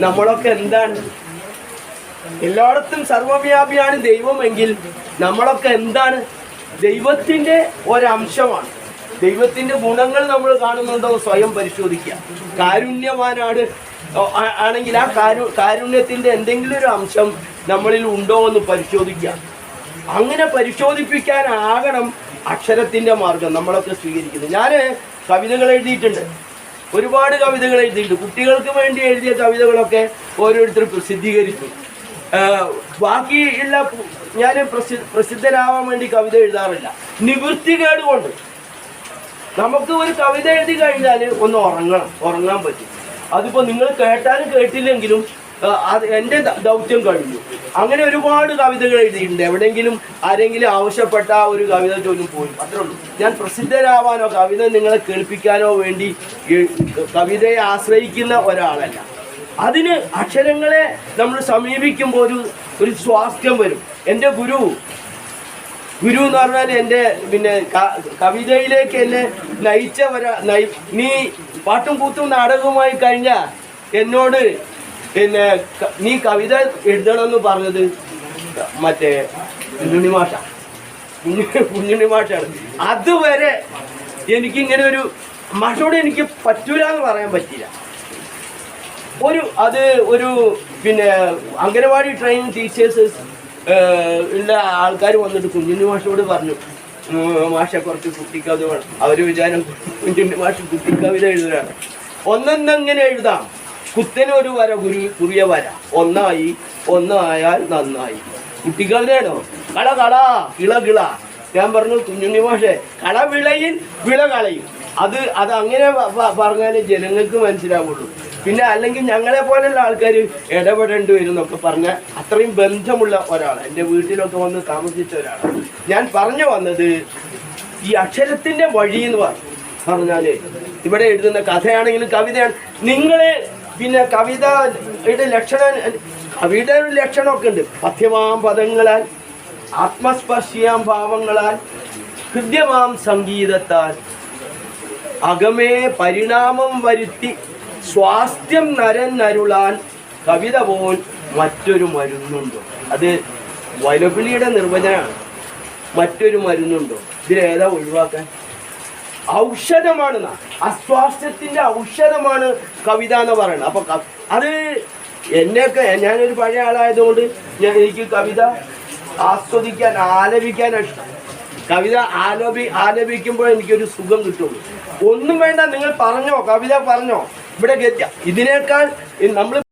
നമ്മളൊക്കെ എന്താണ്? എല്ലായിടത്തും സർവവ്യാപിയാണ് ദൈവമെങ്കിൽ നമ്മളൊക്കെ എന്താണ്? ദൈവത്തിന്റെ ഒരംശമാണ്. ദൈവത്തിന്റെ ഗുണങ്ങൾ നമ്മൾ കാണുന്നുണ്ടോ സ്വയം പരിശോധിക്കുക. കാരുണ്യവാനാണ്. ആണെങ്കിൽ ആ കാരു കാരുണ്യത്തിന്റെ എന്തെങ്കിലും ഒരു അംശം നമ്മളിൽ ഉണ്ടോ എന്ന് പരിശോധിക്കുക. അങ്ങനെ പരിശോധിപ്പിക്കാനാകണം അക്ഷരത്തിന്റെ മാർഗം നമ്മളൊക്കെ സ്വീകരിക്കുന്നത്. ഞാൻ കവിതകൾ എഴുതിയിട്ടുണ്ട്. ഒരുപാട് കവിതകൾ എഴുതിയിട്ടുണ്ട്. കുട്ടികൾക്ക് വേണ്ടി എഴുതിയ കവിതകളൊക്കെ ഓരോരുത്തർ പ്രസിദ്ധീകരിച്ചു. ബാക്കിയുള്ള ഞാൻ പ്രസി പ്രസിദ്ധനാവാൻ വേണ്ടി കവിത എഴുതാറില്ല. നിവൃത്തി കൊണ്ട് നമുക്ക് ഒരു കവിത എഴുതി കഴിഞ്ഞാൽ ഒന്ന് ഉറങ്ങണം ഉറങ്ങാൻ പറ്റും. അതിപ്പോൾ നിങ്ങൾ കേട്ടാലും കേട്ടില്ലെങ്കിലും എന്റെ ദൗത്യം കഴിഞ്ഞു. അങ്ങനെ ഒരുപാട് കവിതകൾ എഴുതിയിട്ടുണ്ട്. എവിടെയെങ്കിലും ആരെങ്കിലും ആവശ്യപ്പെട്ട ഒരു കവിത ചോദ്യം പോയി അത്രേ ഉള്ളൂ. ഞാൻ പ്രസിദ്ധരാവാനോ കവിത നിങ്ങളെ കേൾപ്പിക്കാനോ വേണ്ടി കവിതയെ ആശ്രയിക്കുന്ന ഒരാളല്ല. അതിന് അക്ഷരങ്ങളെ നമ്മൾ സമീപിക്കുമ്പോൾ ഒരു ഒരു സ്വാസ്ഥ്യം വരും. എന്റെ ഗുരു ഗുരു എന്ന് പറഞ്ഞാൽ എന്റെ പിന്നെ കവിതയിലേക്ക് എന്നെ നയിച്ചവരാ നയി നീ പാട്ടും കൂത്തും നാടകവുമായി കഴിഞ്ഞ എന്നോട് പിന്നെ നീ കവിത എഴുതണമെന്ന് പറഞ്ഞത് മറ്റേ കുഞ്ഞുണ്ണി മാഷ. കുഞ്ഞു- കുഞ്ഞുണ്ണി മാഷാണ്. അതുവരെ എനിക്കിങ്ങനെ ഒരു മാഷോട് എനിക്ക് പറ്റൂല എന്ന് പറയാൻ പറ്റില്ല ഒരു അത് ഒരു പിന്നെ അംഗനവാടി ട്രെയിനിങ് ടീച്ചേഴ്സ് ഉള്ള ആൾക്കാർ വന്നിട്ട് കുഞ്ഞുണ്ണി മാഷോട് പറഞ്ഞു മാഷ കുറച്ച് കുട്ടിക്കവിത വേണം. അവർ വിചാരം കുഞ്ഞുണ്ണി മാഷ് കുട്ടിക്കവിത എഴുതുകയാണ്. ഒന്നെന്നെങ്ങനെ എഴുതാം. കുത്തനെ ഒരു വര കുരു കുറിയ വര. ഒന്നായി ഒന്നായാൽ നന്നായി. കുട്ടികളുടെയാണോ കള കള കിള കിള. ഞാൻ പറഞ്ഞു കുഞ്ഞുണ്ണി മാഷെ കള വിളയിൽ വിള കളയും. അത് അത് അങ്ങനെ പറഞ്ഞാലേ ജനങ്ങൾക്ക് മനസ്സിലാവുള്ളൂ. പിന്നെ അല്ലെങ്കിൽ ഞങ്ങളെ പോലെയുള്ള ആൾക്കാർ ഇടപെടേണ്ടി വരും എന്നൊക്കെ പറഞ്ഞാൽ അത്രയും ബന്ധമുള്ള ഒരാൾ എന്റെ വീട്ടിലൊക്കെ വന്ന് താമസിച്ച ഒരാളാണ്. ഞാൻ പറഞ്ഞു വന്നത് ഈ അക്ഷരത്തിന്റെ വഴി എന്ന് പറഞ്ഞാൽ ഇവിടെ എഴുതുന്ന കഥയാണെങ്കിലും കവിതയാണ്. നിങ്ങൾ പിന്നെ കവിതയുടെ ലക്ഷണം കവിതയുടെ ഒരു ലക്ഷണമൊക്കെ ഉണ്ട്. പഥ്യമാം പദങ്ങളാൽ ആത്മസ്പർശിയാം ഭാവങ്ങളാൽ ഹൃദ്യമാം സംഗീതത്താൽ. അകമേ പരിണാമം വരുത്തി സ്വാസ്ഥ്യം നരൻ നരുളാൻ കവിത പോൽ മറ്റൊരു മരുന്നുണ്ടോ? അത് വൈലപ്പിള്ളിയുടെ നിർവചനമാണ്. മറ്റൊരു മരുന്നുണ്ടോ? ഇതിലേതാ ഒഴിവാക്കാൻ? ഔഷധമാണ് അസ്വാസ്ഥ്യത്തിന്റെ ഔഷധമാണ് കവിത എന്ന് പറയുന്നത്. അപ്പൊ ക- അത് എന്നെയൊക്കെ ഞാനൊരു പഴയ ആളായതുകൊണ്ട് ഞാൻ എനിക്ക് കവിത ആസ്വദിക്കാൻ ആലപിക്കാൻ ഇഷ്ടം. കവിത ആലോപി ആലപിക്കുമ്പോൾ എനിക്കൊരു സുഖം കിട്ടുള്ളൂ. ഒന്നും വേണ്ട നിങ്ങൾ പറഞ്ഞോ കവിത പറഞ്ഞോ. ഇവിടെ ഗദ്യ. ഇതിനേക്കാൾ നമ്മൾ